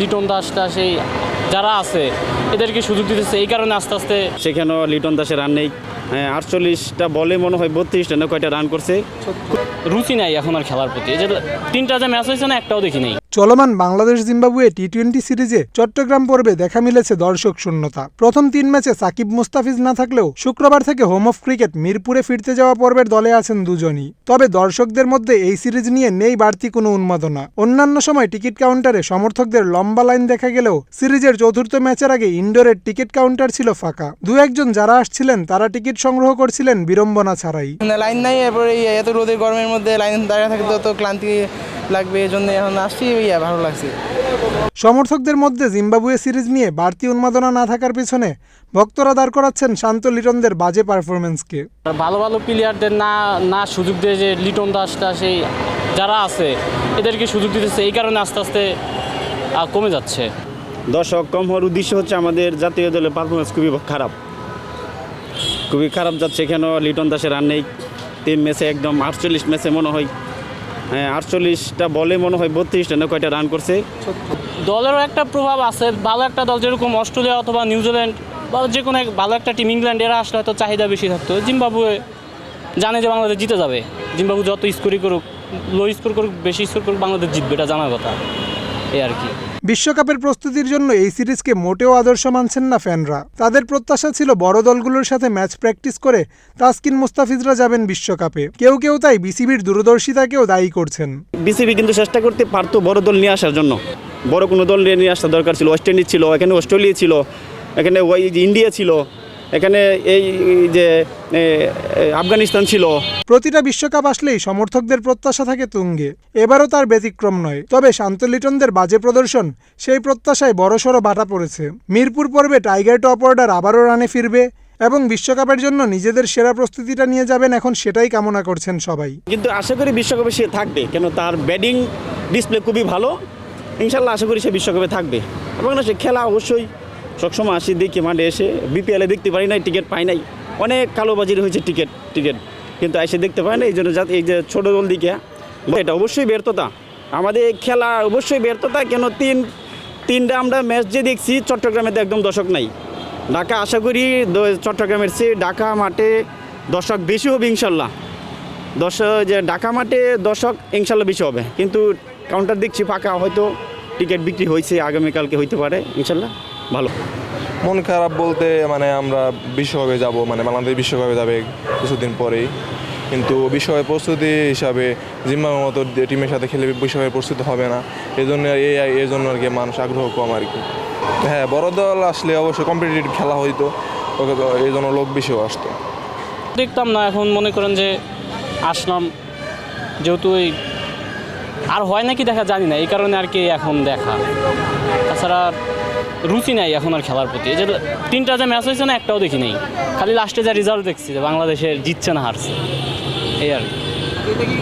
লিটন দাস দাস এই যারা আছে, এদেরকে সুযোগ দিতেছে, এই কারণে আস্তে আস্তে সেখানেও লিটন দাসের রান নেই। হ্যাঁ আটচল্লিশটা বলে মনে হয় বত্রিশটা না কয়টা রান করছে। রুচি নাই এখন আর খেলার প্রতি। এই যে তিনটা যে ম্যাচ হয়েছে না একটাও দেখি নেই। চলমান বাংলাদেশ জিম্বাবুয়ে টি টোয়েন্টি সিরিজে চট্টগ্রাম পর্বে দেখা মিলেছে দর্শক শূন্যতা। প্রথম তিন ম্যাচে সাকিব মুস্তাফিজ না থাকলেও শুক্রবার থেকে হোম অফ ক্রিকেট মিরপুরে ফিরতে যাওয়া পর্বের দলে আছেন দুজনই। তবে দর্শকদের মধ্যে এই সিরিজ নিয়ে নেই বাড়তি কোনো উন্মাদনা। অন্যান্য সময় টিকিট কাউন্টারে সমর্থকদের লম্বা লাইন দেখা গেলেও সিরিজের চতুর্থ ম্যাচের আগে ইনডোরের টিকিট কাউন্টার ছিল ফাঁকা। দু একজন যারা আসছিলেন তারা টিকিট সংগ্রহ করছিলেন বিড়ম্বনা ছাড়াই। লাইন নাই এরপরে এত রোদের গরমের মধ্যে লাইন দাঁড়িয়ে থাকতে তো ক্লান্তি লাগবে এই জন্য এখন আসছি ইয়া ভালো লাগছে। সমর্থকদের মধ্যে জিম্বাবুয়ে সিরিজ নিয়ে বাড়তি উন্মাদনা না থাকার পিছনে ভক্তরা দাঁড় করাচ্ছেন শান্ত লিটনদের বাজে পারফরমেন্সকে ভালো ভালো প্লেয়ারদের না না সুযোগ দিয়ে যে লিটন দাস এই যারা আছে এদেরকে সুযোগ দিতেছে এই কারণে আস্তে আস্তে কমে যাচ্ছে। দর্শক কম হওয়ার উদ্দেশ্য হচ্ছে আমাদের জাতীয় দলের পারফরমেন্স খুবই খারাপ। খুবই খারাপ যাচ্ছে এখানেও। লিটন দাসের রান নেই। তিন ম্যাচে একদম আটচল্লিশ ম্যাচে মনে হয়। হ্যাঁ আটচল্লিশটা বলে মনে হয় বত্রিশটা না কয়টা রান করছে। দলেরও একটা প্রভাব আছে। ভালো একটা দল যেরকম অস্ট্রেলিয়া অথবা নিউজিল্যান্ড বা যে কোনো এক ভালো একটা টিম ইংল্যান্ড, এরা আসলে হয়তো চাহিদা বেশি থাকতো। জিম্বাবুয়ে জানে যে বাংলাদেশ জিতে যাবে। জিম্বাবু যত স্কোরই করুক লো স্কোর করুক, বেশি স্কোর করুক, বাংলাদেশ জিতবে, এটা জানার কথা। এই আর কি। বিশ্বকাপের প্রস্তুতির জন্য এই সিরিজকে মোটেও আদর্শ মানছেন না ফ্যানরা। তাদের প্রত্যাশা ছিল বড় দলগুলোর সাথে ম্যাচ প্র্যাকটিস করে তাসকিন মুস্তাফিজরা যাবেন বিশ্বকাপে। কেউ কেউ তাই বিসিবির দূরদর্শিতাকেও দায়ী করছেন। বিসিবি কিন্তু চেষ্টা করতে পারতো বড় দল নিয়ে আসার জন্য। বড় কোনো দল নিয়ে আসা দরকার ছিল। ওয়েস্ট ইন্ডিজ ছিল, এখানে অস্ট্রেলিয়া ছিল, এখানে ওই ইন্ডিয়া ছিল। এখানে এই যে আফগানিস্তান ছিল। প্রতিটা বিশ্বকাপ আসলেই সমর্থকদের প্রত্যাশা থাকে তুঙ্গে। এবারও তার ব্যতিক্রম নয়। তবে শান্ত লিটনদের বাজে প্রদর্শন সেই প্রত্যাশায় বড়সড় বাটা পড়েছে। মিরপুর পর্বে টাইগার টপ অর্ডার আবারও রানে ফিরবে এবং বিশ্বকাপের জন্য নিজেদের সেরা প্রস্তুতিটা নিয়ে যাবেন এখন সেটাই কামনা করছেন সবাই। কিন্তু আশা করি বিশ্বকাপে সে থাকবে কেন তার ব্যাটিং ডিসপ্লে খুবই ভালো। ইনশাল্লাহ আশা করি সে বিশ্বকাপে থাকবে। এবং না সে খেলা অবশ্যই সবসময় আসি, দেখি মাঠে এসে বিপিএলে দেখতে পারি নাই টিকিট পাই নাই। অনেক কালোবাজির হয়েছে টিকিট টিকিট কিন্তু এসে দেখতে পাই না এই জন্য এই যে ছোটো দল দিকে। এটা অবশ্যই ব্যর্থতা। আমাদের খেলা অবশ্যই ব্যর্থতা, কেন তিন তিনটা আমরা ম্যাচ যে দেখছি, চট্টগ্রামে তো একদম দর্শক নাই। ঢাকা আশা করি চট্টগ্রামের চেয়ে ঢাকা মাঠে দর্শক বেশি হবে, ইনশাল্লাহ। দর্শক যে ঢাকা মাঠে দর্শক ইনশাল্লাহ বেশি হবে। কিন্তু কাউন্টার দেখছি, ফাঁকা হয়তো টিকিট বিক্রি হয়েছে, আগামীকালকে হইতে পারে, ইনশাল্লাহ। ভালো। মন খারাপ বলতে মানে আমরা বিশ্বকাপে যাব মানে বাংলাদেশ বিশ্বকাপে যাবে কিছুদিন পরেই। কিন্তু বিশ্বকাপের প্রস্তুতি হিসাবে জিম্বাবের মতো টিমের সাথে খেলে বিশ্বকাপের প্রস্তুতি হবে না। এই জন্য এই এই জন্য আর কি মানুষ আগ্রহ কম আর কি। হ্যাঁ বড় দল আসলে অবশ্যই কম্পিটিটিভ খেলা হইতো ওকে এই জন্য লোক বেশিও আসতো। দেখতাম না এখন মনে করেন যে আসলাম যেহেতু ওই আর হয় নাকি দেখা জানি না এই কারণে আর কি এখন দেখা। তাছাড়া রুচি নাই এখন আর খেলার প্রতি। যে তিনটা যে ম্যাচ হয়েছে না, একটাও দেখি নেই। খালি লাস্টে যা রেজাল্ট দেখছি যে বাংলাদেশের জিতছে না, হারছে। এই আর কি।